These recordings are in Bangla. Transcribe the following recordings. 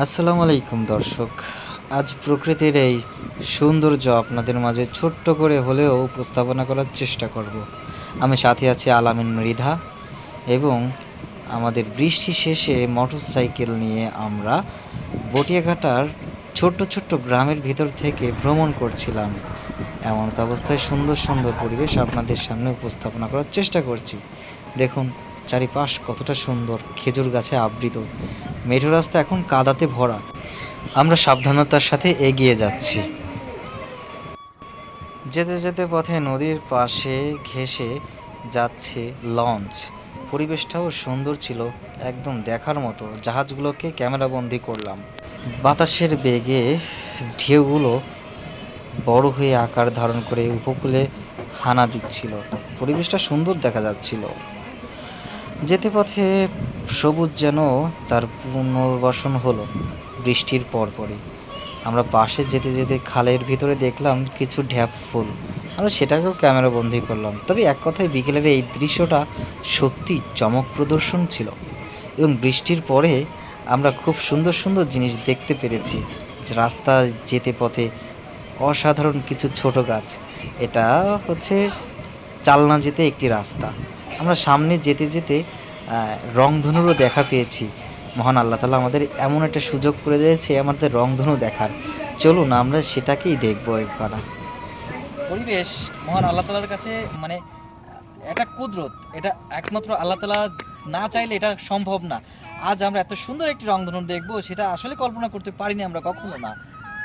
আসসালামু আলাইকুম, দর্শক। আজ প্রকৃতির এই সৌন্দর্য আপনাদের মাঝে ছোট্ট করে হলেও উপস্থাপনা করার চেষ্টা করব। আমি সাথে আছি আলামিন মৃধা এবং আমাদের বৃষ্টি শেষে মোটরসাইকেল নিয়ে আমরা বটিয়াঘাটার ছোট্ট ছোট্ট গ্রামের ভিতর থেকে ভ্রমণ করছিলাম। এমন অবস্থায় সুন্দর সুন্দর পরিবেশ আপনাদের সামনে উপস্থাপনা করার চেষ্টা করছি। দেখুন, চারিপাশ কতটা সুন্দর, খেজুর গাছে আবৃত। মেঠো রাস্তা এখন কাদাতে ভরা। আমরা সাবধানতার সাথে এগিয়ে যাচ্ছি। যেতে যেতে পথে নদীর পাশে ঘেঁষে যাচ্ছে লঞ্চ। পরিবেশটাও সুন্দর ছিল, একদম দেখার মতো। জাহাজগুলোকে ক্যামেরাবন্দি করলাম। বাতাসের বেগে ঢেউগুলো বড় হয়ে আকার ধারণ করে উপকূলে হানা দিচ্ছিল। পরিবেশটা সুন্দর দেখা যাচ্ছিল। যেতে পথে সবুজ যেন তার পুনর্বাসন হলো বৃষ্টির পরপরই। আমরা পাশে যেতে যেতে খালের ভিতরে দেখলাম কিছু ঢ্যাপ ফুল। আমরা সেটাকেও ক্যামেরা বন্দি করলাম। তবে এক কথায় বিকেলের এই দৃশ্যটা সত্যি চমক প্রদর্শন ছিল। এবং বৃষ্টির পরে আমরা খুব সুন্দর সুন্দর জিনিস দেখতে পেরেছি। রাস্তা যেতে পথে অসাধারণ কিছু ছোট গাছ। এটা হচ্ছে চালনা যেতে একটি রাস্তা। আমরা সামনে যেতে যেতে রংধনুরও দেখা পেয়েছি। মহান আল্লাহ তালা আমাদের এমন একটা সুযোগ করে দিয়েছে আমাদের রংধনু দেখার। চলুন, আমরা সেটাকেই দেখব একবার। পরিবেশ, মহান আল্লাহ তালার কাছে মানে এটা কুদরত। এটা একমাত্র আল্লাহ তালা না চাইলে এটা সম্ভব না। আজ আমরা এত সুন্দর একটি রংধনু দেখব, সেটা আসলে কল্পনা করতে পারিনি আমরা কখনো না।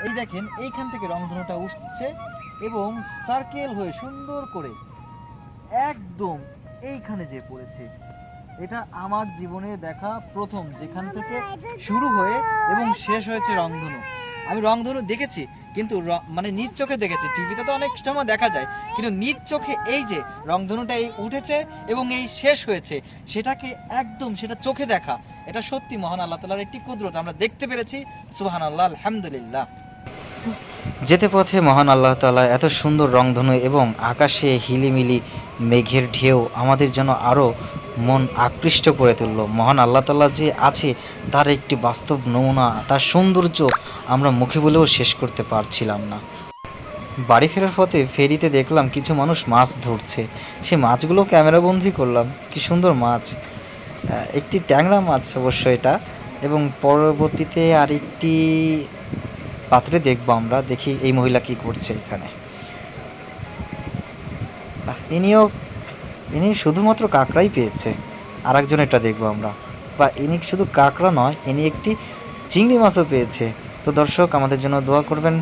এই দেখেন, এইখান থেকে রংধনুটা উঠছে এবং সার্কেল হয়ে সুন্দর করে একদম এইখানে যে পড়েছে। এটা আমার জীবনে দেখা প্রথম, যেখান থেকে শুরু হয়ে এবং শেষ হয়েছে রংধনু। আমি রংধনু দেখেছি, কিন্তু মানে নিজ চোখে দেখেছি। টিভিতে তো অনেক সময় দেখা যায়, কিন্তু নিজ চোখে এই যে রংধনুটা এই উঠেছে এবং এই শেষ হয়েছে, সেটাকে একদম সেটা চোখে দেখা। এটা সত্যি মহান আল্লাহ তালার একটি কুদরত, আমরা দেখতে পেরেছি। সুহান আল্লাহ আলহামদুলিল্লাহ। যেতে পথে মহান আল্লাহ তাআলা এত সুন্দর রংধনু এবং আকাশে হিলিমিলি মেঘের ঢেউ আমাদের জন্য আরও মন আকৃষ্ট করে তুললো। মহান আল্লাহ তাআলা যে আছে, তার একটি বাস্তব নমুনা, তার সৌন্দর্য আমরা মুখে বলেও শেষ করতে পারছিলাম না। বাড়ি ফেরার পথে ফেরিতে দেখলাম কিছু মানুষ মাছ ধরছে। সে মাছগুলো ক্যামেরাবন্দি করলাম। কি সুন্দর মাছ। একটি ট্যাংরা মাছ অবশ্য এটা। এবং পরবর্তীতে আরেকটি পাত্রে দেখব আমরা, দেখি এই মহিলা কি করছে এখানে। ইনিও ইনি শুধুমাত্র কাঁকড়াই পেয়েছে। আর এটা দেখব আমরা। বা ইনি শুধু কাঁকড়া নয়, ইনি একটি চিংড়ি মাছও পেয়েছে। তো দর্শক, আমাদের জন্য দোয়া করবেন।